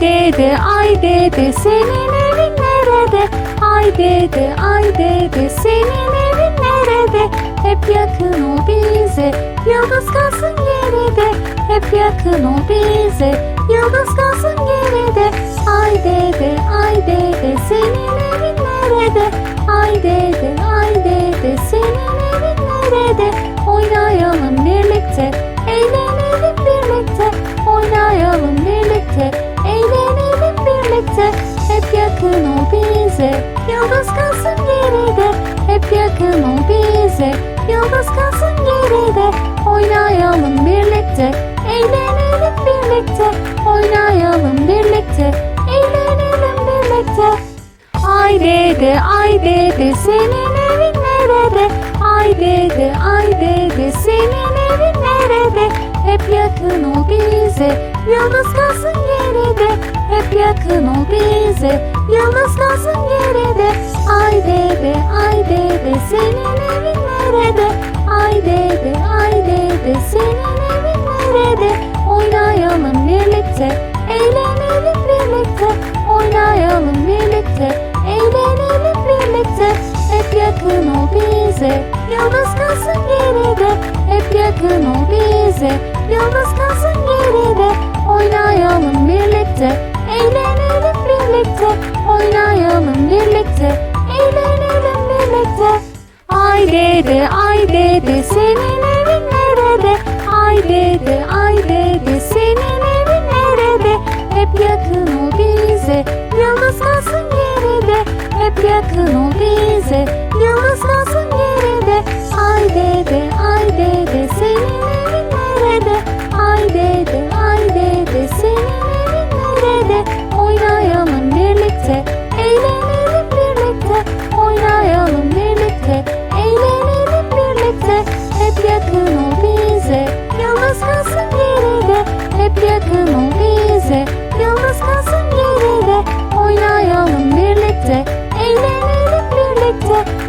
dede ay dede senin evin nerede? Ay dede ay dede senin evin nerede? Hep yakın ol bize yıldız kalsın geride Hep yakın ol bize yıldız kalsın geride Ay dede ay dede senin evin nerede? Ay dede ay dede senin birlikte Hep yakın ol bize. Yıldız kalsın geride. Hep yakın ol bize. Yıldız kalsın geride. Oynayalım birlikte. Eğlenelim birlikte. Oynayalım birlikte. Eğlenelim birlikte. Ay dede ay dede senin evin nerede? Ay dede ay dede senin evin nerede? Hep yakın ol bize. Yıldız kalsın bize yıldız kalsın geride Ay dede ay dede senin evin nerede? Ay dede ay dede senin evin nerede? Oynayalım birlikte eğlenelim birlikte Oynayalım birlikte eğlenelim birlikte Hep yakın ol bize yıldız kalsın geride Hep yakın ol bize yıldız dede ay dede senin kalsın